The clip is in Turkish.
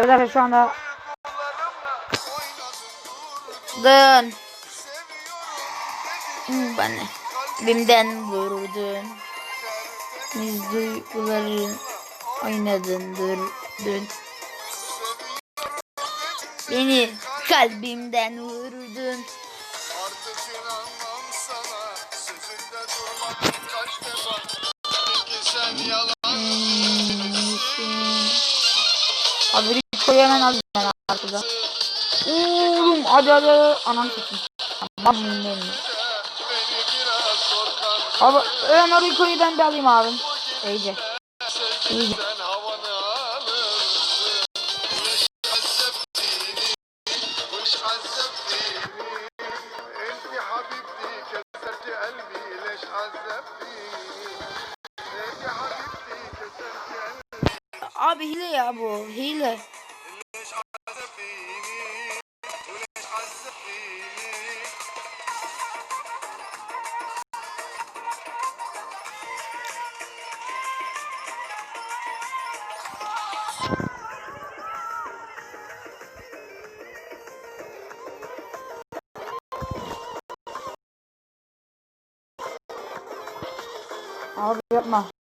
Evet arkadaşlar şu anda Dön. Bana. Bimden vurdun. Biz duyguların oynadın dur dün. Beni kalbimden vurdun. Artık inanmam sana Sözünde durmak kaç defa Peki sen yalan Abi Niko'yu hemen alayım ben arkada. Oğlum hadi hadi hadi. Anam çekin. Aman benim. Abi hemen o Niko'yu ben de alayım abim. İyice. İyice. Abi hile ya bu hile. Abi yapma.